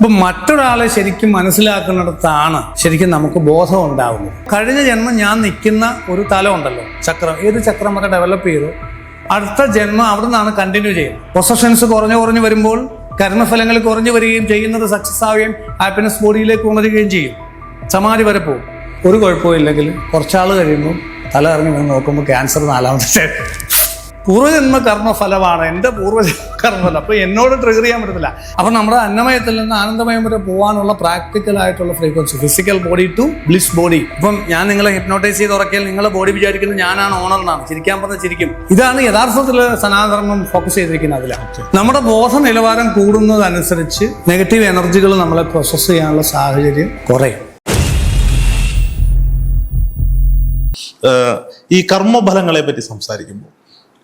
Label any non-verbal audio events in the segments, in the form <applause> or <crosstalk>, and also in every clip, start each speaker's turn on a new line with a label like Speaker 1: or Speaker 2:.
Speaker 1: അപ്പൊ മറ്റൊരാളെ ശരിക്കും മനസ്സിലാക്കുന്നിടത്താണ് ശരിക്കും നമുക്ക് ബോധം ഉണ്ടാകുന്നത് കഴിഞ്ഞ ജന്മം ഞാൻ നിൽക്കുന്ന ഒരു തലം ഉണ്ടല്ലോ ചക്രം. ഏത് ചക്രം വരെ ഡെവലപ്പ് ചെയ്തു? അടുത്ത ജന്മം അവിടെ നിന്നാണ് കണ്ടിന്യൂ ചെയ്യുന്നത്. പൊസഷൻസ് കുറഞ്ഞു കുറഞ്ഞു വരുമ്പോൾ കർമ്മഫലങ്ങൾ കുറഞ്ഞു വരികയും ചെയ്യുന്നത് സക്സസ് ആവുകയും ഹാപ്പിനെസ് ബോഡിയിലേക്ക് ഉണരുകയും ചെയ്യും. സമാധി വരെ പോകും. ഒരു കുഴപ്പവും ഇല്ലെങ്കിൽ കുറച്ചാൾ കഴിയുമ്പോൾ തല ഇറങ്ങി നോക്കുമ്പോൾ ക്യാൻസർ നാലാമത്തെ പൂർവജന്മ കർമ്മഫലമാണ് എന്റെ പൂർവജന്മ കർമ്മഫലം അപ്പോൾ എന്നോട് ട്രിഗർ ചെയ്യാൻ പറ്റത്തില്ല. അപ്പോൾ നമ്മുടെ അന്നമയത്തിൽ നിന്ന് ആനന്ദമയം വരെ പോകാനുള്ള പ്രാക്ടിക്കൽ ആയിട്ടുള്ള frequency physical body to bliss body അപ്പം ഞാൻ നിങ്ങളെ ഹിപ്നോട്ടൈസ് ചെയ്ത് ഉറക്കിയാൽ നിങ്ങളെ ബോഡി വിചാരിക്കുന്നത് ഞാനാണ് ഓണർ എന്നാണ്. ചിരിക്കാൻ പറഞ്ഞ ചിരിക്കും. ഇതാണ് യഥാർത്ഥത്തിൽ സനാതനം ഫോക്കസ് ചെയ്തിരിക്കുന്നത് അതിലാണ് നമ്മുടെ ബോധ നിലവാരം കൂടുന്നതനുസരിച്ച് നെഗറ്റീവ് എനർജികൾ നമ്മളെ പ്രോസസ്സ് ചെയ്യാനുള്ള സാഹചര്യം കുറയും
Speaker 2: ഈ കർമ്മഫലങ്ങളെ പറ്റി സംസാരിക്കുമ്പോൾ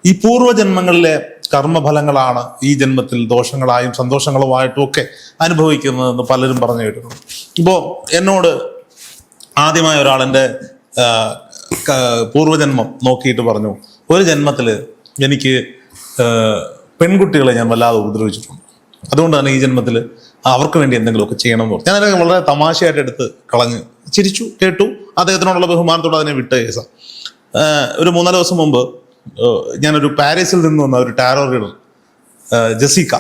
Speaker 2: ഈ പൂർവജന്മങ്ങളിലെ കർമ്മഫലങ്ങളാണ് ഈ ജന്മത്തിൽ ദോഷങ്ങളായും സന്തോഷങ്ങളുമായിട്ടും ഒക്കെ അനുഭവിക്കുന്നതെന്ന് പലരും പറഞ്ഞു കേട്ടിട്ടുണ്ട്. ഇപ്പോൾ എന്നോട് ആദ്യമായ ഒരാൾ പൂർവജന്മം നോക്കിയിട്ട് പറഞ്ഞു ഒരു ജന്മത്തിൽ എനിക്ക് പെൺകുട്ടികളെ ഞാൻ വല്ലാതെ ഉപദ്രവിച്ചിട്ടുണ്ട്. അതുകൊണ്ട് തന്നെ ഈ ജന്മത്തിൽ അവർക്ക് വേണ്ടി എന്തെങ്കിലുമൊക്കെ ചെയ്യണം എന്ന് പറഞ്ഞു. ഞാൻ വളരെ തമാശയായിട്ട് എടുത്ത് കളഞ്ഞ് ചിരിച്ചു കേട്ടു. അദ്ദേഹത്തിനോടുള്ള ബഹുമാനത്തോടെ അതിനെ വിട്ട കേസാണ് ഒരു മൂന്നാൽ ദിവസം മുമ്പ് ഞാനൊരു പാരീസിൽ നിന്ന് വന്ന ഒരു ടാരോ റീഡർ ജസീക്ക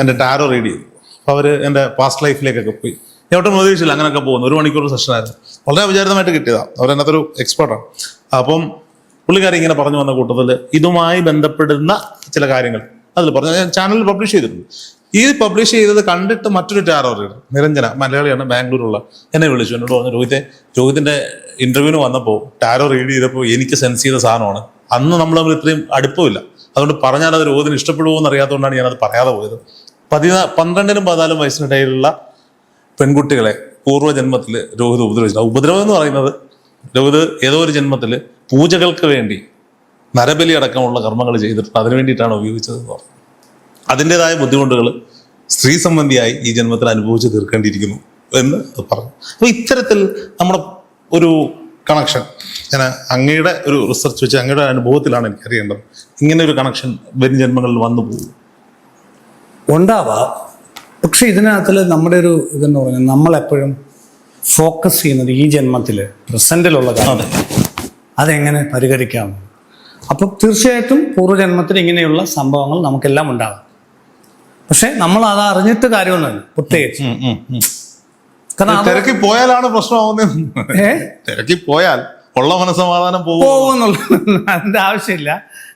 Speaker 2: എന്റെ ടാരോ റീഡ് ചെയ്തു. അപ്പോൾ അവർ എന്റെ പാസ്റ്റ് ലൈഫിലേക്കൊക്കെ പോയി. ഞാൻ ഒട്ടും പ്രതീക്ഷിച്ചില്ല അങ്ങനെയൊക്കെ പോകുന്നു. ഒരു മണിക്കൂർ സെഷനായിരുന്നു വളരെ വിചാരിതമായിട്ട് കിട്ടിയതാണ് അവരതിനകത്തൊരു എക്സ്പേർട്ടാണ് അപ്പം പുള്ളിക്കാരി ഇങ്ങനെ പറഞ്ഞു വന്ന കൂട്ടത്തിൽ ഇതുമായി ബന്ധപ്പെടുന്ന ചില കാര്യങ്ങൾ. അതിൽ പറഞ്ഞു ഞാൻ ചാനലിൽ പബ്ലിഷ് ചെയ്തിട്ടുണ്ട്. ഈ പബ്ലിഷ് ചെയ്തത് കണ്ടിട്ട് മറ്റൊരു ടാരോ റീഡർ നിരഞ്ജന മലയാളിയാണ് ബാംഗ്ലൂരുള്ള എന്നെ വിളിച്ചു. എന്നോട് പറഞ്ഞു രോഹിത്തെ രോഹിത്തിന്റെ ഇന്റർവ്യൂവിന് വന്നപ്പോൾ ടാരോ റീഡ് ചെയ്തപ്പോൾ എനിക്ക് സെൻസ് ചെയ്ത സാധനമാണ്. അന്ന് നമ്മൾ തമ്മിൽ ഇത്രയും അടുപ്പമില്ല. അതുകൊണ്ട് പറഞ്ഞാൽ അത് രോഗത്തിന് ഇഷ്ടപ്പെടുമോ എന്ന് അറിയാത്തതുകൊണ്ടാണ് ഞാനത് പറയാതെ പോയത്. പതിനാ പന്ത്രണ്ടിനും പതിനാലും വയസ്സിനിടയിലുള്ള പെൺകുട്ടികളെ പൂർവജന്മത്തിൽ രോഹിത് ഉപദ്രവിച്ചു ഉപദ്രവം എന്ന് പറയുന്നത് രോഹിത് ഏതോ ഒരു ജന്മത്തിൽ പൂജകൾക്ക് വേണ്ടി നരബലി അടക്കമുള്ള കർമ്മങ്ങൾ ചെയ്തിട്ടുണ്ട്. അതിനു വേണ്ടിയിട്ടാണ് ഉപയോഗിച്ചത് എന്ന് പറഞ്ഞു. അതിന്റെതായ ബുദ്ധിമുട്ടുകൾ സ്ത്രീ സംബന്ധിയായി ഈ ജന്മത്തിൽ അനുഭവിച്ച് തീർക്കേണ്ടിയിരിക്കുന്നു എന്ന് പറഞ്ഞു. അപ്പോൾ ഇത്തരത്തിൽ നമ്മുടെ ഒരു കണക്ഷൻ ഞാൻ അങ്ങയുടെ ഒരു റിസർച്ച് വെച്ച് അങ്ങയുടെ അനുഭവത്തിലാണ് എനിക്ക് അറിയേണ്ടത് ഇങ്ങനെ ഒരു കണക്ഷൻ വരും ജന്മങ്ങളിൽ വന്നു പോകും.
Speaker 1: ഉണ്ടാവാം. പക്ഷെ ഇതിനകത്തിൽ നമ്മുടെ ഒരു ഇതെന്ന് പറഞ്ഞാൽ നമ്മളെപ്പോഴും ഫോക്കസ് ചെയ്യുന്നത് ഈ ജന്മത്തിൽ പ്രസന്റിലുള്ള കാര്യം. അതെങ്ങനെ പരിഹരിക്കാം? അപ്പം തീർച്ചയായിട്ടും പൂർവജന്മത്തിൽ ഇങ്ങനെയുള്ള സംഭവങ്ങൾ നമുക്കെല്ലാം ഉണ്ടാകും പക്ഷെ നമ്മൾ അത് അറിഞ്ഞിട്ട് കാര്യമൊന്നുമില്ല പ്രത്യേകിച്ച്. കാരണം
Speaker 2: തിരക്കി പോയാലാണ് പ്രശ്നമാവുന്നത്? തിരക്കി പോയാൽ ഉള്ള മനസ്സമാധാനം പോകും
Speaker 1: പോകുന്നുള്ള. അതിന്റെ ആവശ്യമില്ല.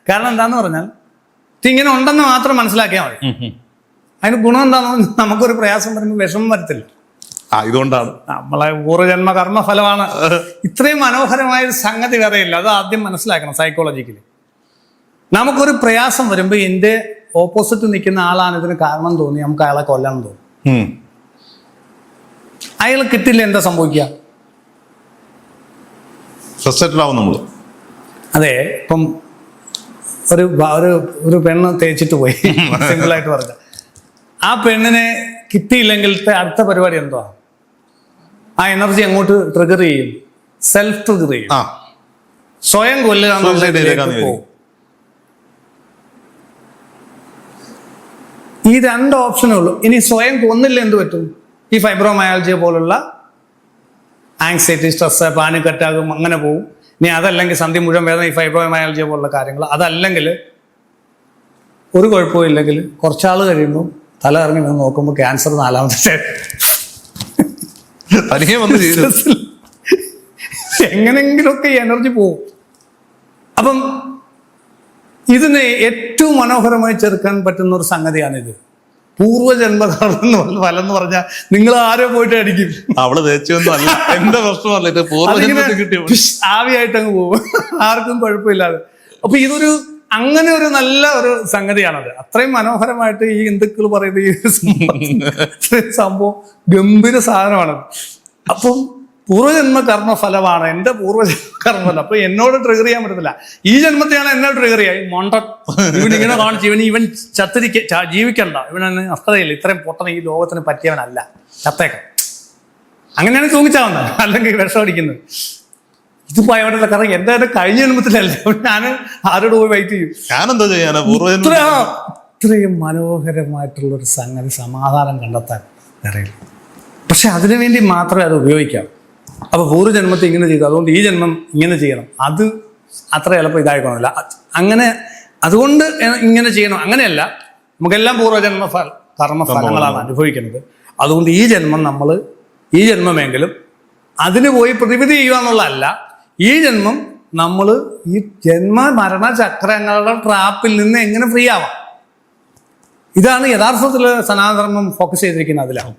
Speaker 1: കാരണം എന്താന്ന് പറഞ്ഞാൽ ഇങ്ങനെ ഉണ്ടെന്ന് മാത്രം മനസ്സിലാക്കിയാൽ മതി. അതിന് ഗുണം എന്താണെന്ന് നമുക്കൊരു പ്രയാസം വരുമ്പോൾ വിഷമം വരത്തില്ല.
Speaker 2: ആ ഇതുകൊണ്ടാണ്.
Speaker 1: നമ്മളെ പൂർവജന്മ കർമ്മഫലമാണ് ഇത്രയും മനോഹരമായ ഒരു സംഗതി വേറെയില്ല അത് ആദ്യം മനസ്സിലാക്കണം സൈക്കോളജിക്കലി നമുക്കൊരു പ്രയാസം വരുമ്പോൾ എന്റെ ഓപ്പോസിറ്റ് നിൽക്കുന്ന ആളാണ് ഇതിന് കാരണം തോന്നി. നമുക്ക് അയാളെ കൊല്ലാൻ തോന്നും. അയാൾ കിട്ടില്ല എന്താ സംഭവിക്കുക?
Speaker 2: ഫ്രസ്ട്രേറ്റഡ് ആവും നമ്മൾ
Speaker 1: അതെ ഇപ്പം ഒരു ഒരു ഒരു പെണ്ണ് തേച്ചിട്ട് പോയി. <laughs> സിമ്പിളായിട്ട് പറഞ്ഞ. ആ പെണ്ണിനെ കിട്ടിയില്ലെങ്കിലത്തെ അടുത്ത പരിപാടി എന്തുവാ? ആ എനർജി അങ്ങോട്ട് ട്രിഗർ ചെയ്യും. സെൽഫ് ട്രിഗർ ചെയ്യും. സ്വയം കൊല്ലുക. ഈ രണ്ട് ഓപ്ഷനേ ഉള്ളൂ. ഇനി സ്വയം കൊന്നില്ല എന്ത് പറ്റും? ഈ ഫൈബ്രോമയാൾജിയ പോലുള്ള ആങ്സൈറ്റി സ്ട്രെസ് പാനിക് അറ്റാക്കും അങ്ങനെ പോകും ഇനി അതല്ലെങ്കിൽ സന്ധി മുഴുവൻ വേദന ഈ ഫൈബ്രോമയാലജി പോലുള്ള കാര്യങ്ങൾ. അതല്ലെങ്കിൽ ഒരു കുഴപ്പവും ഇല്ലെങ്കിൽ കുറച്ചാൾ കഴിയുമ്പോൾ തല ഇറങ്ങി വന്ന് നോക്കുമ്പോൾ ക്യാൻസർ നാലാമത്തെ
Speaker 2: എങ്ങനെങ്കിലൊക്കെ വന്ന് ചെയ്തു.
Speaker 1: എങ്ങനെങ്കിലുമൊക്കെ ഈ എനർജി പോവും. അപ്പം ഇതിനെ ഏറ്റവും മനോഹരമായി ചെറുക്കാൻ പറ്റുന്ന ഒരു സംഗതിയാണിത്. പൂർവജന്മകർമ്മ ഫലം എന്ന് പറഞ്ഞാൽ നിങ്ങൾ ആരോ പോയിട്ട് അടിക്കും.
Speaker 2: അവൾ തേച്ചൊന്നും അല്ല എന്റെ പ്രശ്നമല്ല ഇത് പൂർവജന്മത്തിൽ കിട്ടിയ?
Speaker 1: ആവിയായിട്ട് അങ്ങ് പോകും ആർക്കും കുഴപ്പമില്ലാതെ. അപ്പൊ ഇതൊരു അങ്ങനെ ഒരു നല്ല ഒരു സംഗതിയാണത്. അത്രയും മനോഹരമായിട്ട് ഈ ഹിന്ദുക്കൾ പറയുന്ന ഈ സംഭവം ഗംഭീര സാധനമാണത്. അപ്പം പൂർവജന്മ കർമ്മ ഫലമാണ് എന്റെ പൂർവജന്മ കർമ്മഫലം അപ്പൊ എന്നോട് ട്രിഗർ ചെയ്യാൻ പറ്റത്തില്ല. ഈ ജന്മത്തെയാണ് എന്നെ ട്രിഗർ ചെയ്യാൻ മൊണ്ട ഇവൻ ഇങ്ങനെ കാണിച്ച് ഇവൻ ഇവൻ ചത്തിരിക്ക ജീവിക്കണ്ട. ഇവനൊന്നും അസ്ഥതയില്ല ഇത്രയും പൊട്ടന ഈ ലോകത്തിന് പറ്റിയവനല്ല. ചത്തേക്ക. അങ്ങനെയാണ് തൂങ്ങിച്ചാവുന്നത്. അല്ലെങ്കിൽ വിഷം അടിക്കുന്നത്. ഇത് പോയവരുടെ കാരണം എന്റെ തന്നെ കഴിഞ്ഞ ജന്മത്തിലല്ല. ഞാൻ ആരോട് പോയി വെയിറ്റ് ചെയ്യും?
Speaker 2: ഞാനെന്താ ചെയ്യാനാ?
Speaker 1: ഇത്ര ഇത്രയും മനോഹരമായിട്ടുള്ള ഒരു സംഗതി സമാധാനം കണ്ടെത്താൻ അറിയില്ല പക്ഷെ അതിനുവേണ്ടി മാത്രമേ അത് ഉപയോഗിക്കാം. അപ്പോൾ പൂർവജന്മത്തെ ഇങ്ങനെ ചെയ്തു. അതുകൊണ്ട് ഈ ജന്മം ഇങ്ങനെ ചെയ്യണം. അത് അത്ര എളുപ്പം ഇതായിക്കോണില്ല അങ്ങനെ അതുകൊണ്ട് ഇങ്ങനെ ചെയ്യണം. അങ്ങനെയല്ല. നമുക്കെല്ലാം പൂർവജന്മ ഫല കർമ്മഫലങ്ങളാണ് അനുഭവിക്കുന്നത്. അതുകൊണ്ട് ഈ ജന്മം നമ്മൾ ഈ ജന്മമെങ്കിലും അതിന് പോയി പ്രതിവിധി ചെയ്യുക എന്നുള്ളതല്ല ഈ ജന്മം നമ്മൾ ഈ ജന്മ മരണ ചക്രങ്ങളുടെ ട്രാപ്പിൽ നിന്ന് എങ്ങനെ ഫ്രീ ആവാം? ഇതാണ് യഥാർത്ഥത്തിൽ സനാതനം ഫോക്കസ് ചെയ്തിരിക്കുന്നത് അതിലാണ്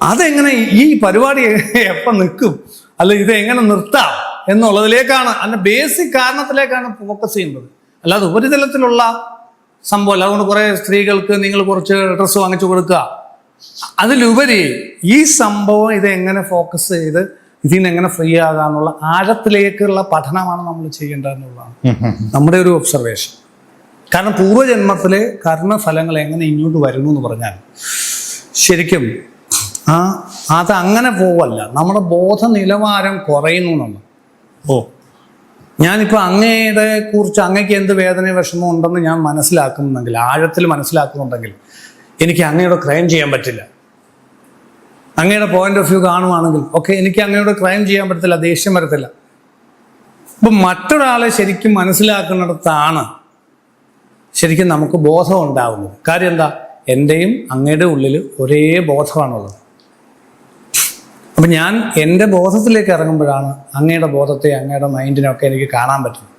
Speaker 1: അതെങ്ങനെ ഈ പരിപാടി എപ്പം നിൽക്കും? അല്ല ഇത് എങ്ങനെ നിർത്താം എന്നുള്ളതിലേക്കാണ് അതിന്റെ ബേസിക് കാരണത്തിലേക്കാണ് ഫോക്കസ് ചെയ്യുന്നത്. അല്ലാതെ ഉപരിതലത്തിലുള്ള സംഭവമല്ല അതുകൊണ്ട് കുറേ സ്ത്രീകൾക്ക് നിങ്ങൾ കുറച്ച് ഡ്രസ്സ് വാങ്ങിച്ചു കൊടുക്കുക. അതിലുപരി ഈ സംഭവം ഇത് എങ്ങനെ ഫോക്കസ് ചെയ്ത് ഇതിൽ എങ്ങനെ ഫ്രീ ആകാന്നുള്ള ആഴത്തിലേക്കുള്ള പഠനമാണ് നമ്മൾ ചെയ്യേണ്ടതെന്നുള്ളതാണ് നമ്മുടെ ഒരു ഒബ്സർവേഷൻ കാരണം പൂർവജന്മത്തിലെ കർമ്മഫലങ്ങൾ എങ്ങനെ ഇങ്ങോട്ട് വരുന്നു എന്ന് പറഞ്ഞാൽ ശരിക്കും ആ അത് അങ്ങനെ പോവല്ല. നമ്മുടെ ബോധ നിലവാരം കുറയുന്നു നമ്മൾ.
Speaker 2: ഓ.
Speaker 1: ഞാനിപ്പോൾ അങ്ങയുടെ കുറിച്ച് അങ്ങയ്ക്ക് എന്ത് വേദന വിഷമം ഉണ്ടെന്ന് ഞാൻ മനസ്സിലാക്കുന്നുണ്ടെങ്കിൽ ആഴത്തിൽ മനസ്സിലാക്കുന്നുണ്ടെങ്കിൽ എനിക്ക് അങ്ങയുടെ ക്രൈം ചെയ്യാൻ പറ്റില്ല. അങ്ങയുടെ പോയിന്റ് ഓഫ് വ്യൂ കാണുവാണെങ്കിൽ ഓക്കെ എനിക്ക് അങ്ങയോട് ക്രൈം ചെയ്യാൻ പറ്റത്തില്ല ദേഷ്യം വരത്തില്ല. അപ്പം മറ്റൊരാളെ ശരിക്കും മനസ്സിലാക്കുന്നിടത്താണ് ശരിക്കും നമുക്ക് ബോധം ഉണ്ടാവുന്നത്. കാര്യം എന്താ? എന്റെയും അങ്ങയുടെ ഉള്ളിൽ ഒരേ ബോധമാണുള്ളത്. അപ്പം ഞാൻ എന്റെ ബോധത്തിലേക്ക് ഇറങ്ങുമ്പോഴാണ് അങ്ങയുടെ ബോധത്തെ അങ്ങയുടെ മൈൻഡിനെ ഒക്കെ എനിക്ക് കാണാൻ പറ്റുന്നത്.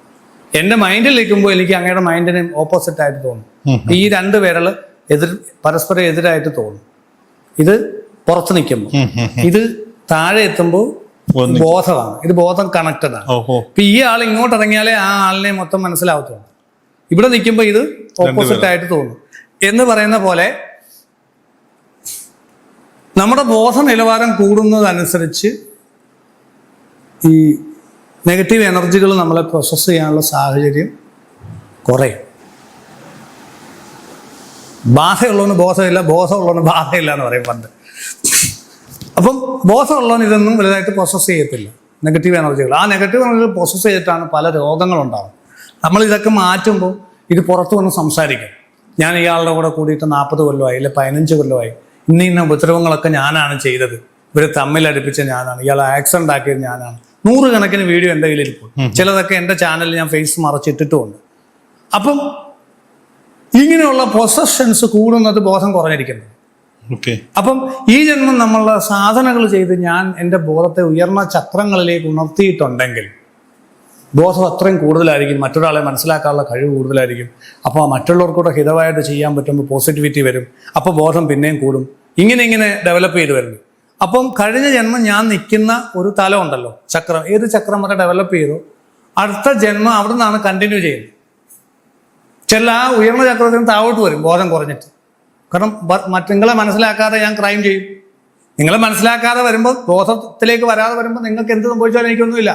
Speaker 1: എന്റെ മൈൻഡിൽ നിൽക്കുമ്പോൾ എനിക്ക് അങ്ങയുടെ മൈൻഡിനെ ഓപ്പോസിറ്റ് ആയിട്ട് തോന്നും. ഈ രണ്ട് വിരൽ എതിർ പരസ്പരം എതിരായിട്ട് തോന്നും. ഇത് പുറത്ത് നിൽക്കുമ്പോൾ. ഇത് താഴെ എത്തുമ്പോൾ ബോധമാണ്. ഇത് ബോധം കണക്റ്റഡ് ആണ്. ഇപ്പൊ ഈ ആൾ ഇങ്ങോട്ട് ഇറങ്ങിയാലേ ആ ആളിനെ മൊത്തം മനസ്സിലാവത്തുള്ളൂ. ഇവിടെ നിൽക്കുമ്പോൾ ഇത് ഓപ്പോസിറ്റ് ആയിട്ട് തോന്നും. എന്ന് പറയുന്ന പോലെ നമ്മുടെ ബോധ നിലവാരം കൂടുന്നതനുസരിച്ച് ഈ നെഗറ്റീവ് എനർജികൾ നമ്മളെ പ്രോസസ്സ് ചെയ്യാനുള്ള സാഹചര്യം കുറയും. ബാധയുള്ളവന് ബോധമില്ല ബോധമുള്ളവന് ബാധയില്ല എന്ന് പറയും പണ്ട്. അപ്പം ബോധമുള്ളവൻ ഇതൊന്നും വലുതായിട്ട് പ്രോസസ്സ് ചെയ്യത്തില്ല. നെഗറ്റീവ് എനർജികൾ. ആ നെഗറ്റീവ് എനർജികൾ പ്രോസസ്സ് ചെയ്തിട്ടാണ് പല രോഗങ്ങളുണ്ടാവും നമ്മൾ ഇതൊക്കെ മാറ്റുമ്പോൾ ഇത് പുറത്തു വന്ന് സംസാരിക്കും. ഞാൻ ഇയാളുടെ കൂടെ കൂടിയിട്ട് നാൽപ്പത് കൊല്ലമായി അല്ലെ പതിനഞ്ച് കൊല്ലമായി. ഇന്ന ഇന്ന ഉപദ്രവങ്ങളൊക്കെ ഞാനാണ് ചെയ്തത്. ഇവരെ തമ്മിലടുപ്പിച്ച ഞാനാണ്. ഇയാൾ ആക്സിഡന്റ് ആക്കിയത് ഞാനാണ്. നൂറുകണക്കിന് വീഡിയോ എന്റെ കയ്യിലിരിക്കും ചിലതൊക്കെ എന്റെ ചാനലിൽ ഞാൻ ഫേസ് മറച്ചിട്ടിട്ടുമുണ്ട്. അപ്പം ഇങ്ങനെയുള്ള പൊസഷൻസ് കൂടുന്നത് ബോധം കുറഞ്ഞിരിക്കുന്നു.
Speaker 2: ഓക്കെ
Speaker 1: അപ്പം ഈ ജന്മം നമ്മളുടെ സാധനകൾ ചെയ്ത് ഞാൻ എന്റെ ബോധത്തെ ഉയർന്ന ചക്രങ്ങളിലേക്ക് ഉണർത്തിയിട്ടുണ്ടെങ്കിൽ ബോധം അത്രയും കൂടുതലായിരിക്കും. മറ്റൊരാളെ മനസ്സിലാക്കാനുള്ള കഴിവ് കൂടുതലായിരിക്കും. അപ്പോൾ മറ്റുള്ളവർക്കൂടെ ഹിതമായിട്ട് ചെയ്യാൻ പറ്റുമ്പോൾ പോസിറ്റിവിറ്റി വരും. അപ്പോൾ ബോധം പിന്നെയും കൂടും. ഇങ്ങനെ ഇങ്ങനെ ഡെവലപ്പ് ചെയ്ത് വരുന്നു. അപ്പം കഴിഞ്ഞ ജന്മം ഞാൻ നിൽക്കുന്ന ഒരു തലം ഉണ്ടല്ലോ ചക്രം. ഏത് ചക്രം വരെ ഡെവലപ്പ് ചെയ്തു? അടുത്ത ജന്മം അവിടെ നിന്നാണ് കണ്ടിന്യൂ ചെയ്യുന്നത്. ചില ആ ഉയർന്ന ചക്രത്തിന് താഴോട്ട് വരും ബോധം കുറഞ്ഞിട്ട്. കാരണം മറ്റുങ്ങളെ നിങ്ങളെ മനസ്സിലാക്കാതെ ഞാൻ ക്രൈം ചെയ്യും. നിങ്ങളെ മനസ്സിലാക്കാതെ വരുമ്പോൾ ബോധത്തിലേക്ക് വരാതെ വരുമ്പോൾ നിങ്ങൾക്ക് എന്ത് സംഭവിച്ചാലും എനിക്കൊന്നുമില്ല.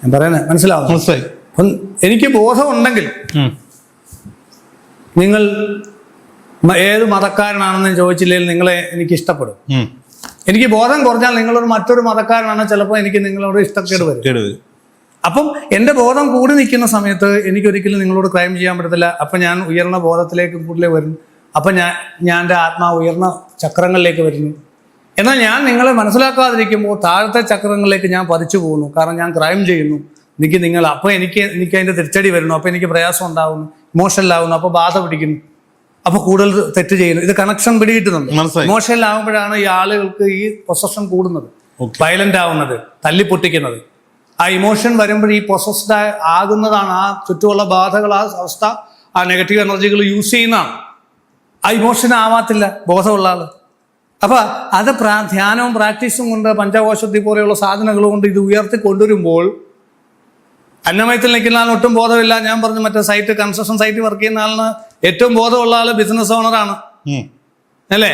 Speaker 1: ഞാൻ പറയുന്നത് മനസ്സിലാവും എനിക്ക് ബോധം ഉണ്ടെങ്കിൽ നിങ്ങൾ ഏത് മതക്കാരനാണെന്ന് ചോദിച്ചില്ലെങ്കിൽ നിങ്ങളെ എനിക്ക് ഇഷ്ടപ്പെടും. എനിക്ക് ബോധം കുറഞ്ഞാൽ നിങ്ങളൊരു മറ്റൊരു മതക്കാരനാണ് ചിലപ്പോൾ എനിക്ക് നിങ്ങളോട് ഇഷ്ടക്കേട് വരും. അപ്പം എന്റെ ബോധം കൂടി നിൽക്കുന്ന സമയത്ത് എനിക്കൊരിക്കലും നിങ്ങളോട് ക്രൈം ചെയ്യാൻ പറ്റത്തില്ല. അപ്പം ഞാൻ ഉയർന്ന ബോധത്തിലേക്ക് കൂടുതൽ വരും അപ്പം ഞാൻ ഞാൻ എന്റെ ആത്മാവ് ഉയർന്ന ചക്രങ്ങളിലേക്ക് വരുന്നു. എന്നാൽ ഞാൻ നിങ്ങളെ മനസ്സിലാക്കാതിരിക്കുമ്പോൾ താഴത്തെ ചക്രങ്ങളിലേക്ക് ഞാൻ പതിച്ചു പോകുന്നു. കാരണം ഞാൻ ക്രൈം ചെയ്യുന്നു. എനിക്ക് നിങ്ങൾ അപ്പോൾ എനിക്ക് എനിക്ക് അതിന്റെ തിരിച്ചടി വരുന്നു. അപ്പോൾ എനിക്ക് പ്രയാസം ഉണ്ടാകുന്നു ഇമോഷണലാകുന്നു അപ്പോൾ ബാധ പിടിക്കുന്നു. അപ്പോൾ കൂടുതൽ തെറ്റ് ചെയ്യുന്നു. ഇത് കണക്ഷൻ പിടികിട്ടുന്നുണ്ട്. ആകുമ്പോഴാണ് ഈ ആളുകൾക്ക് ഈ പൊസഷൻ കൂടുന്നത്. വയലന്റ് ആവുന്നത് തല്ലിപ്പൊട്ടിക്കുന്നത്. ആ ഇമോഷൻ വരുമ്പോൾ ഈ പൊസസ്ഡ് ആകുന്നതാണ് ആ ചുറ്റുമുള്ള ബാധകൾ ആ അവസ്ഥ ആ നെഗറ്റീവ് എനർജികൾ യൂസ് ചെയ്യുന്നതാണ്. ആ ഇമോഷൻ ആവാത്തില്ല ബോധമുള്ള ആൾ. അപ്പൊ അത് പ്രാ ധ്യാനവും പ്രാക്ടീസും കൊണ്ട് പഞ്ചകോശത്തി പോലെയുള്ള സാധനങ്ങൾ കൊണ്ട് ഇത് ഉയർത്തി കൊണ്ടുവരുമ്പോൾ അന്നമയത്തിൽ നിൽക്കുന്ന ആളിന് ഒട്ടും ബോധമില്ല. ഞാൻ പറഞ്ഞു മറ്റേ സൈറ്റ് കൺസ്ട്രക്ഷൻ സൈറ്റ് വർക്ക് ചെയ്യുന്ന ആളിന് ഏറ്റവും ബോധമുള്ള ആൾ ബിസിനസ് ഓണറാണ് അല്ലേ.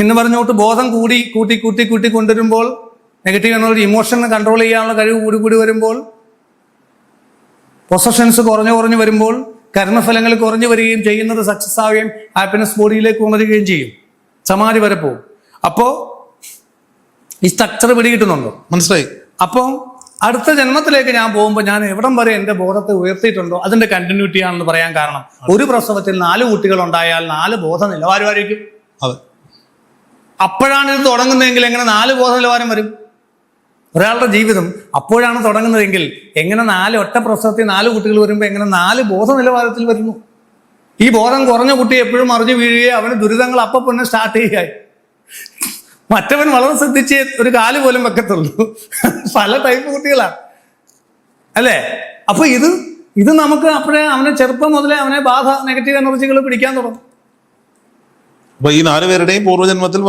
Speaker 1: എന്ന് പറഞ്ഞോട്ട് ബോധം കൂടി കൂട്ടി കൂട്ടി കൂട്ടി കൊണ്ടുവരുമ്പോൾ നെഗറ്റീവ് എനർജി ഇമോഷൻ കൺട്രോൾ ചെയ്യാനുള്ള കഴിവ് കൂടി കൂടി വരുമ്പോൾ പൊസഷൻസ് കുറഞ്ഞു കുറഞ്ഞു വരുമ്പോൾ കർമ്മഫലങ്ങൾ കുറഞ്ഞു വരികയും ചെയ്യുന്നത് സക്സസ് ആവുകയും ഹാപ്പിനെസ് ബോഡിയിലേക്ക് ഉണരുകയും ചെയ്യും. സമാധി വരെ പോകും. അപ്പോ ഈ സ്ട്രക്ചർ പിടികിട്ടുന്നുണ്ടോ?
Speaker 2: മനസ്സിലായി.
Speaker 1: അപ്പോൾ അടുത്ത ജന്മത്തിലേക്ക് ഞാൻ പോകുമ്പോൾ ഞാൻ എവിടം വരെ എന്റെ ബോധത്തെ ഉയർത്തിയിട്ടുണ്ടോ? അതിന്റെ കണ്ടിന്യൂറ്റി ആണെന്ന് പറയാൻ കാരണം. ഒരു പ്രസവത്തിൽ നാല് കുട്ടികൾ ഉണ്ടായാൽ നാല് ബോധ നിലവാരമായിരിക്കും.
Speaker 2: അതെ.
Speaker 1: അപ്പോഴാണ് ഇത് തുടങ്ങുന്നതെങ്കിൽ എങ്ങനെ നാല് ബോധ നിലവാരം വരും? ഒരാളുടെ ജീവിതം അപ്പോഴാണ് തുടങ്ങുന്നതെങ്കിൽ എങ്ങനെ നാല് ഒറ്റ പ്രസവത്തിൽ നാല് കുട്ടികൾ വരുമ്പോൾ എങ്ങനെ നാല് ബോധ നിലവാരത്തിൽ വരുന്നു? ഈ ബോധം കുറഞ്ഞ കുട്ടി എപ്പോഴും മറിഞ്ഞു വീഴുകയും അവന് ദുരിതങ്ങൾ അപ്പൊ പിന്നെ സ്റ്റാർട്ട് ചെയ്യുകയായി. മറ്റവൻ വളരെ ശ്രദ്ധിച്ച് ഒരു കാൽ പോലും വെക്കത്തുള്ളൂ. പല ടൈപ്പ് കുട്ടികളാണ് അല്ലേ? അപ്പൊ ഇത് ഇത് നമുക്ക് അപ്പോഴേ അവനെ ചെറുപ്പം മുതലേ അവനെ ബാധ നെഗറ്റീവ് എനർജികൾ പിടിക്കാൻ തുടങ്ങും.
Speaker 2: അപ്പൊ ഈ നാല് പേരുടെയും പൂർവജന്മത്തിൽ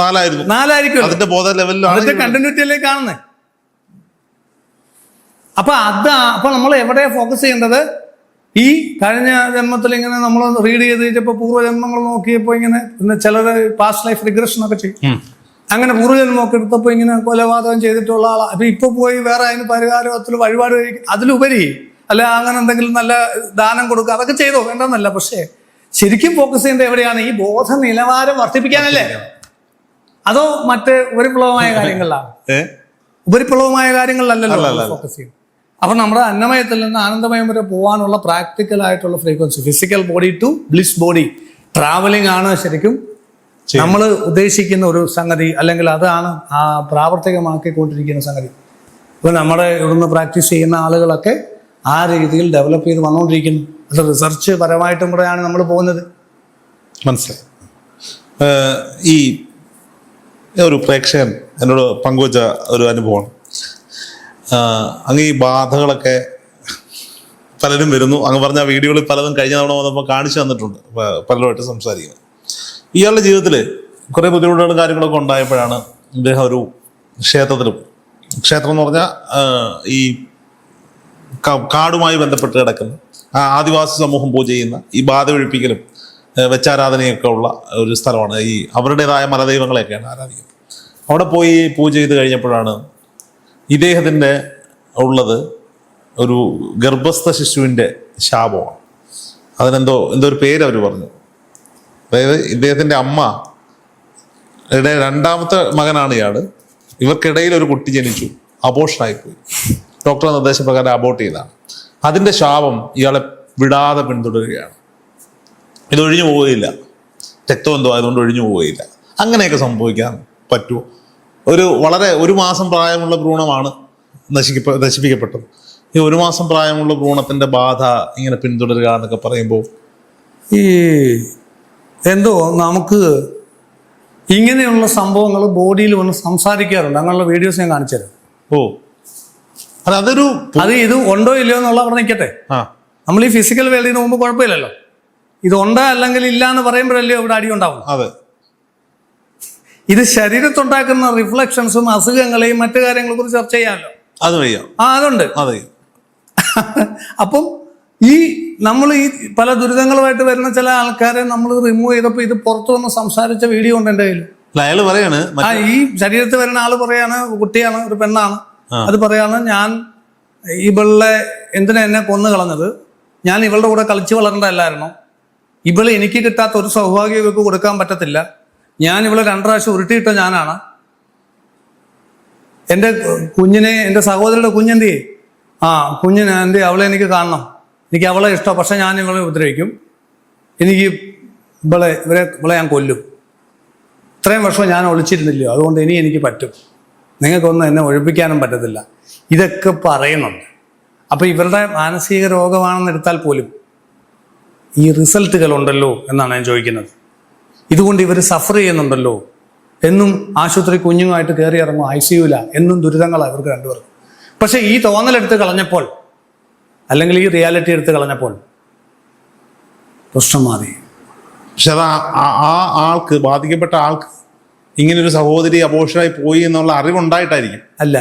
Speaker 2: നാലായിരുന്നു.
Speaker 1: നാലായിരിക്കും
Speaker 2: അതിന്റെ ബോധ ലെവലിലാണ്
Speaker 1: അതിന്റെ കണ്ടിന്യൂറ്റിയല്ലേ കാണുന്നത് അപ്പൊ അത് അപ്പൊ നമ്മൾ എവിടെയാ ഫോക്കസ് ചെയ്യേണ്ടത്? ഈ കഴിഞ്ഞ ജന്മത്തിൽ ഇങ്ങനെ നമ്മൾ റീഡ് ചെയ്ത് കഴിഞ്ഞപ്പോൾ പൂർവജന്മങ്ങൾ നോക്കിയപ്പോൾ ഇങ്ങനെ പിന്നെ ചിലർ പാസ്റ്റ് ലൈഫ് റിഗ്രഷൻ ഒക്കെ ചെയ്യും. അങ്ങനെ പൂർവജന്മമൊക്കെ എടുത്തപ്പോൾ ഇങ്ങനെ കൊലപാതകം ചെയ്തിട്ടുള്ള ആളാ. അപ്പൊ ഇപ്പൊ പോയി വേറെ അതിന് പരിഹാരത്തിൽ വഴിപാട് കഴിക്കും അതിലുപരി അല്ല അങ്ങനെ എന്തെങ്കിലും നല്ല ദാനം കൊടുക്കുക അതൊക്കെ ചെയ്തോ? വേണ്ടെന്നല്ല. പക്ഷേ ശരിക്കും ഫോക്കസ് ചെയ്യേണ്ടത് എവിടെയാണ്? ഈ ബോധ നിലവാരം വർദ്ധിപ്പിക്കാനല്ലേ അതോ മറ്റ് ഉപരിപ്ലവമായ <laughs> കാര്യങ്ങളിലാണ് ഉപരിപ്ലവമായ കാര്യങ്ങളിലല്ലല്ലോ ഫോക്കസ് ചെയ്യും അപ്പൊ നമ്മുടെ അന്നമയത്തിൽ നിന്ന് ആനന്ദമയം വരെ പോകാനുള്ള പ്രാക്ടിക്കൽ ആയിട്ടുള്ള frequency physical body to bliss body travelling ആണ് ശരിക്കും നമ്മൾ ഉദ്ദേശിക്കുന്ന ഒരു സംഗതി അല്ലെങ്കിൽ അതാണ് ആ പ്രാവർത്തികമാക്കിക്കൊണ്ടിരിക്കുന്ന സംഗതി. ഇപ്പൊ നമ്മുടെ ഇവിടുന്ന് പ്രാക്ടീസ് ചെയ്യുന്ന ആളുകളൊക്കെ ആ രീതിയിൽ ഡെവലപ്പ് ചെയ്ത് വന്നുകൊണ്ടിരിക്കുന്നു അത് റിസർച്ച് പരമായിട്ടും കൂടെയാണ് നമ്മൾ പോകുന്നത്.
Speaker 2: മനസ്സിലായി. ഈ ഒരു പ്രേക്ഷകൻ എന്നോട് പങ്കുവച്ച ഒരു അനുഭവമാണ്. അങ്ങ് ഈ ബാധകളൊക്കെ പലരും വരുന്നു. അങ്ങ് പറഞ്ഞ വീഡിയോകളിൽ പലതും കഴിഞ്ഞ തവണ വന്നപ്പോൾ കാണിച്ചു തന്നിട്ടുണ്ട്. പലരുമായിട്ട് സംസാരിക്കുന്നത് ഇയാളുടെ ജീവിതത്തിൽ കുറേ ബുദ്ധിമുട്ടുകളും കാര്യങ്ങളൊക്കെ ഉണ്ടായപ്പോഴാണ് ഇദ്ദേഹം ഒരു ക്ഷേത്രത്തിലും ക്ഷേത്രം എന്ന് പറഞ്ഞാൽ ഈ കാടുമായി ബന്ധപ്പെട്ട് കിടക്കുന്ന ആദിവാസി സമൂഹം പൂജ ചെയ്യുന്ന ഈ ബാധ ഒഴിപ്പിക്കലും വെച്ചാരാധനയൊക്കെ ഉള്ള ഒരു സ്ഥലമാണ്. ഈ അവരുടേതായ മലദൈവങ്ങളെയൊക്കെയാണ് ആരാധിക്കുന്നത്. അവിടെ പോയി പൂജ ചെയ്ത് കഴിഞ്ഞപ്പോഴാണ് ഇദ്ദേഹത്തിന്റെ ഉള്ളത് ഒരു ഗർഭസ്ഥ ശിശുവിന്റെ ശാപമാണ്. അതിനെന്തോ എന്തോ ഒരു പേര് അവർ പറഞ്ഞു. അതായത് ഇദ്ദേഹത്തിന്റെ അമ്മ ഇവിടെ രണ്ടാമത്തെ മകനാണ് ഇയാൾ ഇവർക്കിടയിൽ ഒരു കുട്ടി ജനിച്ചു അബോഷനായി പോയി ഡോക്ടറുടെ നിർദ്ദേശപ്രകാരം അബോട്ട് ചെയ്താണ് അതിന്റെ ശാപം ഇയാളെ വിടാതെ പിന്തുടരുകയാണ്. ഇത് ഒഴിഞ്ഞു പോവുകയില്ല. രക്തബന്ധം ആയതുകൊണ്ട് ഒഴിഞ്ഞു പോവുകയില്ല. അങ്ങനെയൊക്കെ സംഭവിക്കാൻ പറ്റുമോ? ഒരു വളരെ ഒരു മാസം പ്രായമുള്ള ഭ്രൂണമാണ് നശിക്കപ്പെ നശിപ്പിക്കപ്പെട്ടത്. ഈ ഒരു മാസം പ്രായമുള്ള ഭ്രൂണത്തിന്റെ ബാധ ഇങ്ങനെ പിന്തുടരുക എന്നൊക്കെ പറയുമ്പോൾ
Speaker 1: ഈ എന്തോ നമുക്ക് ഇങ്ങനെയുള്ള സംഭവങ്ങൾ ബോഡിയിൽ വന്ന് സംസാരിക്കാറുണ്ട്. അങ്ങനെയുള്ള വീഡിയോസ് ഞാൻ കാണിച്ചു തരാം
Speaker 2: ഓ. അത് അതൊരു
Speaker 1: അത് ഇത് ഉണ്ടോ ഇല്ലയോ എന്നുള്ള അവിടെ നിൽക്കട്ടെ. നമ്മൾ ഈ ഫിസിക്കൽ വേൾഡിന് മുമ്പ് കുഴപ്പമില്ലല്ലോ. ഇത് ഉണ്ടോ അല്ലെങ്കിൽ ഇല്ല എന്ന് പറയുമ്പോഴല്ലേ ഇവിടെ അടി ഉണ്ടാവും
Speaker 2: അതെ.
Speaker 1: ഇത് ശരീരത്തുണ്ടാക്കുന്ന റിഫ്ലക്ഷൻസും അസുഖങ്ങളെയും മറ്റു കാര്യങ്ങളെ കുറിച്ച് ചർച്ച ചെയ്യാമല്ലോ.
Speaker 2: അത് വയ്യാം
Speaker 1: ആ അതുണ്ട്.
Speaker 2: അതെ
Speaker 1: അപ്പം ഈ നമ്മൾ ഈ പല ദുരിതങ്ങളുമായിട്ട് വരുന്ന ചില ആൾക്കാരെ നമ്മൾ റിമൂവ് ചെയ്തപ്പോൾ ഇത് പുറത്തു വന്ന് സംസാരിച്ച വീഡിയോ ഉണ്ട് എന്റെ കയ്യിൽ
Speaker 2: അയാൾ പറയാണ്
Speaker 1: ആ ഈ ശരീരത്തിൽ വരുന്ന ആൾ പറയാണ് കുട്ടിയാണ് ഒരു പെണ്ണാണ്. അത് പറയാണ് ഞാൻ ഇവളുടെ എന്തിനാ എന്നെ കൊന്നു കളഞ്ഞത്? ഞാൻ ഇവളുടെ കൂടെ കളിച്ചു വളരേണ്ടതല്ലായിരുന്നു ഇവൾ എനിക്ക് കിട്ടാത്ത ഒരു സൗഭാഗ്യം ഇവർക്ക് കൊടുക്കാൻ പറ്റത്തില്ല. ഞാൻ ഇവളെ രണ്ടു പ്രാവശ്യം ഉരുട്ടിയിട്ട ഞാനാണ്. എന്റെ കുഞ്ഞിനെ എന്റെ സഹോദരിയുടെ കുഞ്ഞെന്തിയെ? ആ കുഞ്ഞിനെ എന്തി അവളെ എനിക്ക് കാണണം. എനിക്ക് അവളെ ഇഷ്ടം പക്ഷെ ഞാൻ ഇവളെ ഉപദ്രവിക്കും. എനിക്ക് ഇവളെ ഇവരെ ഇവളെ ഞാൻ കൊല്ലും. ഇത്രയും വർഷം ഞാൻ ഒളിച്ചിരുന്നില്ലയോ? അതുകൊണ്ട് ഇനി എനിക്ക് പറ്റും. നിങ്ങൾക്കൊന്നും എന്നെ ഒഴിപ്പിക്കാനും പറ്റത്തില്ല. ഇതൊക്കെ പറയുന്നുണ്ട്. അപ്പോൾ ഇവരുടെ മാനസിക രോഗമാണെന്ന് എടുത്താൽ പോലും ഈ റിസൾട്ടുകൾ ഉണ്ടല്ലോ എന്നാണ് ഞാൻ ചോദിക്കുന്നത്. ഇതുകൊണ്ട് ഇവർ സഫർ ചെയ്യുന്നുണ്ടല്ലോ എന്നും ആശുപത്രി കുഞ്ഞുമായിട്ട് കയറി ഇറങ്ങും ഐ സി യുല എന്നും ദുരിതങ്ങളാണ് ഇവർക്ക് രണ്ടുപേർക്കും. പക്ഷേ ഈ തോന്നലെടുത്ത് കളഞ്ഞപ്പോൾ അല്ലെങ്കിൽ ഈ റിയാലിറ്റി എടുത്ത് കളഞ്ഞപ്പോൾ? പ്രശ്നം മാറി
Speaker 2: പക്ഷെ അത് ആ- ആൾക്ക് ബാധിക്കപ്പെട്ട ആൾക്ക് ഇങ്ങനെ ഒരു സഹോദരി അപോഷനായി പോയി എന്നുള്ള അറിവുണ്ടായിട്ടായിരിക്കും.
Speaker 1: അല്ല.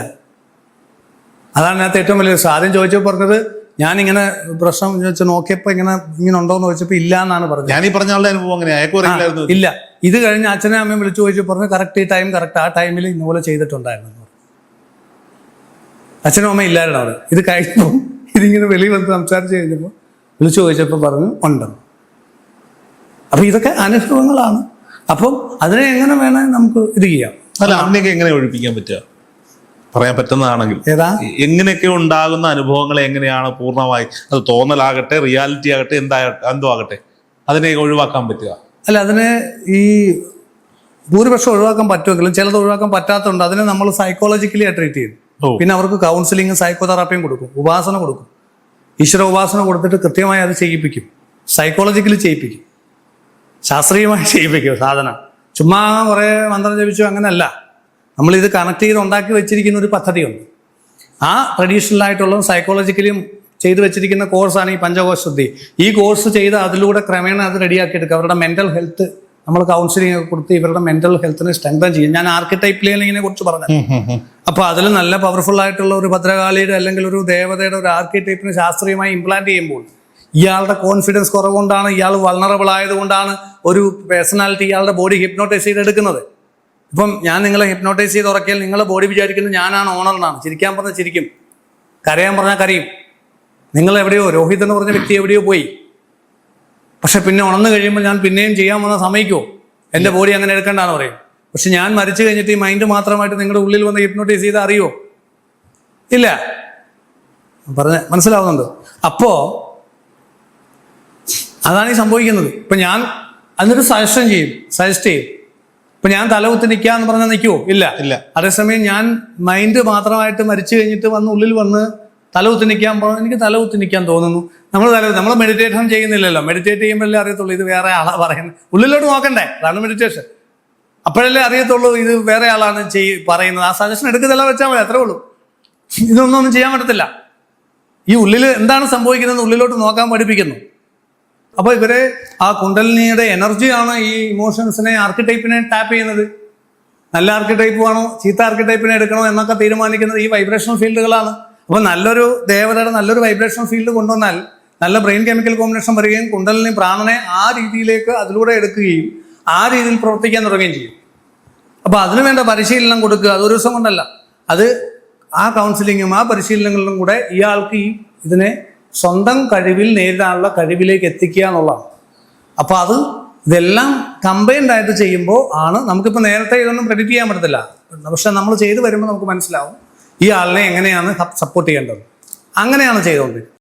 Speaker 1: അതാണ് അതിനകത്ത് ഏറ്റവും വലിയ. ആദ്യം ചോദിച്ചപ്പോൾ പറഞ്ഞത് ഞാനിങ്ങനെ പ്രശ്നം ചോദിച്ചു നോക്കിയപ്പോൾ ഇങ്ങനെ ഇങ്ങനെ ഉണ്ടോന്ന് ചോദിച്ചപ്പോൾ ഇല്ല എന്നാണ് പറഞ്ഞത്.
Speaker 2: ഞാൻ ഈ പറഞ്ഞ ആളുടെ അനുഭവം അങ്ങനെ
Speaker 1: ഇല്ല. ഇത് കഴിഞ്ഞ് അച്ഛനെ അമ്മയും വിളിച്ചു ചോദിച്ചു പറഞ്ഞു കറക്റ്റ് ഈ ടൈം കറക്റ്റ് ആ ടൈമിൽ ഇന്നുപോലെ ചെയ്തിട്ടുണ്ടായിരുന്നു. അച്ഛനും അമ്മയും ഇല്ലായിരുന്നു അവിടെ. ഇത് കഴിഞ്ഞപ്പോൾ ഇതിങ്ങനെ വെളിയിൽ വന്ന് സംസാരിച്ച് കഴിഞ്ഞപ്പോൾ വിളിച്ചു ചോദിച്ചപ്പോൾ പറഞ്ഞു ഉണ്ടെന്ന് അപ്പം ഇതൊക്കെ അനുഭവങ്ങളാണ്. അപ്പം അതിനെ എങ്ങനെ വേണമെങ്കിൽ നമുക്ക് ഇത് ചെയ്യാം.
Speaker 2: അല്ല അതിനെയൊക്കെ എങ്ങനെ ഒഴിപ്പിക്കാൻ പറ്റുക? പറയാൻ പറ്റുന്നതാണെങ്കിൽ.
Speaker 1: ഏതാ?
Speaker 2: എങ്ങനെയൊക്കെ ഉണ്ടാകുന്ന അനുഭവങ്ങളെ എങ്ങനെയാണ് പൂർണമായി അത് തോന്നലാകട്ടെ റിയാലിറ്റി ആകട്ടെ എന്താകട്ടെ എന്തോ ആകട്ടെ അതിനെ ഒഴിവാക്കാൻ പറ്റുക?
Speaker 1: അല്ല അതിനെ ഈ ഭൂരിപക്ഷം ഒഴിവാക്കാൻ പറ്റുമെങ്കിലും ചിലത് ഒഴിവാക്കാൻ പറ്റാത്തതുണ്ട് അതിനെ നമ്മൾ സൈക്കോളജിക്കലി ട്രീറ്റ് ചെയ്യും. പിന്നെ അവർക്ക് കൗൺസിലിങ്ങും സൈക്കോതെറാപ്പിയും കൊടുക്കും ഉപാസന കൊടുക്കും. ഈശ്വര ഉപാസന കൊടുത്തിട്ട് കൃത്യമായി അത് ചെയ്യിപ്പിക്കും. സൈക്കോളജിക്കലി ചെയ്യിപ്പിക്കും. ശാസ്ത്രീയമായി ചെയ്യിപ്പിക്കും സാധന. ചുമ്മാ കുറേ മന്ത്രം ജപിച്ചു അങ്ങനെയല്ല. നമ്മളിത് കണക്ട് ചെയ്ത് ഉണ്ടാക്കി വെച്ചിരിക്കുന്ന ഒരു പദ്ധതിയുണ്ട്. ആ ട്രഡീഷണൽ ആയിട്ടുള്ള സൈക്കോളജിക്കലിയും ചെയ്തു വെച്ചിരിക്കുന്ന കോഴ്സാണ് ഈ പഞ്ചകോശ ശുദ്ധി ഈ കോഴ്സ് ചെയ്ത് അതിലൂടെ ക്രമേണ അത് റെഡിയാക്കി എടുക്കുക. അവരുടെ മെന്റൽ ഹെൽത്ത് നമ്മൾ കൗൺസിലിംഗ് ഒക്കെ കൊടുത്ത് ഇവരുടെ മെന്റൽ ഹെൽത്തിനെ സ്ട്രെങ്തൻ ചെയ്യും. ഞാൻ ആർക്കിടൈപ്പ് ലേണിങ്ങിനെ കുറിച്ച് പറഞ്ഞു അപ്പൊ അതിൽ നല്ല പവർഫുൾ ആയിട്ടുള്ള ഒരു ഭദ്രകാളിയുടെ അല്ലെങ്കിൽ ഒരു ദേവതയുടെ ഒരു ആർക്കിടൈപ്പിനെ ശാസ്ത്രീയമായി ഇംപ്ലാന്റ് ചെയ്യുമ്പോൾ ഇയാളുടെ കോൺഫിഡൻസ് കുറവുകൊണ്ടാണ് ഇയാൾ വൾണറബിൾ ആയതുകൊണ്ടാണ് ഒരു പേഴ്സണാലിറ്റി ഇയാളുടെ ബോഡി ഹിപ്നോട്ടൈസ് ചെയ്തെടുക്കുന്നത് ഇപ്പം ഞാൻ നിങ്ങളെ ഹിപ്നോട്ടൈസ് ചെയ്ത് ഉറക്കിയാൽ നിങ്ങളെ ബോഡി വിചാരിക്കുന്നത് ഞാനാണ് ഓണർ എന്നാണ്. ചിരിക്കാൻ പറഞ്ഞാൽ ചിരിക്കും. കരയാൻ പറഞ്ഞാൽ കരയും. നിങ്ങൾ എവിടെയോ രോഹിത് എന്ന് പറഞ്ഞ വ്യക്തി എവിടെയോ പോയി. പക്ഷെ പിന്നെ ഉണർന്നു കഴിയുമ്പോൾ ഞാൻ പിന്നെയും ചെയ്യാൻ വന്ന സമയക്കോ? എന്റെ ബോഡി അങ്ങനെ എടുക്കണ്ടെന്ന് പറയും. പക്ഷെ ഞാൻ മരിച്ചു കഴിഞ്ഞിട്ട് ഈ മൈൻഡ് മാത്രമായിട്ട് നിങ്ങളുടെ ഉള്ളിൽ വന്ന് ഹിപ്നോട്ടൈസ് ചെയ്ത് അറിയോ? ഇല്ല. പറഞ്ഞ മനസ്സിലാവുന്നുണ്ട്. അപ്പോ അതാണ് ഈ സംഭവിക്കുന്നത്. ഇപ്പൊ ഞാൻ അതിനൊരു സജഷൻ ചെയ്യും. സജസ്റ്റ് ചെയ്യും. ഇപ്പൊ ഞാൻ തലകുത്തി നിൽക്കുക എന്ന് പറഞ്ഞാൽ നിൽക്കുവോ ഇല്ല.
Speaker 2: ഇല്ല.
Speaker 1: അതേസമയം ഞാൻ മൈൻഡ് മാത്രമായിട്ട് മരിച്ചു കഴിഞ്ഞിട്ട് വന്ന് ഉള്ളിൽ വന്ന് തല കുത്തി നിൽക്കാൻ പോകുന്നത് എനിക്ക് തല കുത്തി നിൽക്കാൻ തോന്നുന്നു. നമ്മൾ തല നമ്മൾ മെഡിറ്റേഷൻ ചെയ്യുന്നില്ലല്ലോ. മെഡിറ്റേറ്റ് ചെയ്യുമ്പോഴല്ലേ അറിയത്തുള്ളൂ. ഇത് വേറെ ആളാ പറയുന്നത്. ഉള്ളിലോട്ട് നോക്കണ്ടേ? അതാണ് മെഡിറ്റേഷൻ അപ്പോഴല്ലേ അറിയത്തുള്ളൂ ഇത് വേറെ ആളാണ് ചെയ് പറയുന്നത്. ആ സജഷൻ എടുക്കുന്നില്ല വെച്ചാൽ മതി. അത്രേ ഉള്ളൂ. ഇതൊന്നും ഒന്നും ചെയ്യാൻ പറ്റത്തില്ല. ഈ ഉള്ളിൽ എന്താണ് സംഭവിക്കുന്നത്? ഉള്ളിലോട്ട് നോക്കാൻ പഠിപ്പിക്കുന്നു. അപ്പോൾ ഇവരെ ആ കുണ്ടലിനിയുടെ എനർജിയാണ് ഈ ഇമോഷൻസിനെ ആർക്കിടൈപ്പിനെ ടാപ്പ് ചെയ്യുന്നത്. നല്ല ആർക്കിടൈപ്പ് ആണോ ചീത്ത ആർക്കിടൈപ്പിനെ എടുക്കണോ എന്നൊക്കെ തീരുമാനിക്കുന്നത് ഈ വൈബ്രേഷൻ ഫീൽഡുകളാണ് അപ്പോൾ നല്ലൊരു ദേവതയുടെ നല്ലൊരു വൈബ്രേഷൻ ഫീൽഡ് കൊണ്ടുവന്നാൽ നല്ല ബ്രെയിൻ കെമിക്കൽ കോമ്പിനേഷൻ വരികയും കുണ്ടലിനെ പ്രാണനെ ആ രീതിയിലേക്ക് അതിലൂടെ എടുക്കുകയും ആ രീതിയിൽ പ്രവർത്തിക്കാൻ തുടങ്ങുകയും ചെയ്യും. അപ്പോൾ അതിനു വേണ്ട പരിശീലനം കൊടുക്കുക അത് ഒരു ദിവസം കൊണ്ടല്ല. അത് ആ കൗൺസിലിങ്ങും ആ പരിശീലനങ്ങളിലും കൂടെ ഇയാൾക്ക് ഈ ഇതിനെ സ്വന്തം കഴിവിൽ നേരിടാനുള്ള കഴിവിലേക്ക് എത്തിക്കുക എന്നുള്ളതാണ്. അപ്പോൾ അത് ഇതെല്ലാം കമ്പൈൻഡ് ആയിട്ട് ചെയ്യുമ്പോൾ ആണ് നമുക്കിപ്പോൾ നേരത്തെ ഇതൊന്നും പ്രെഡിക്റ്റ് ചെയ്യാൻ പറ്റത്തില്ല. പക്ഷെ നമ്മൾ ചെയ്തു വരുമ്പോൾ നമുക്ക് മനസ്സിലാവും. ഈ ആളിനെ എങ്ങനെയാണ് സപ്പോർട്ട് ചെയ്യേണ്ടത്? അങ്ങനെയാണ് ചെയ്തുകൊണ്ടിരിക്കുന്നത്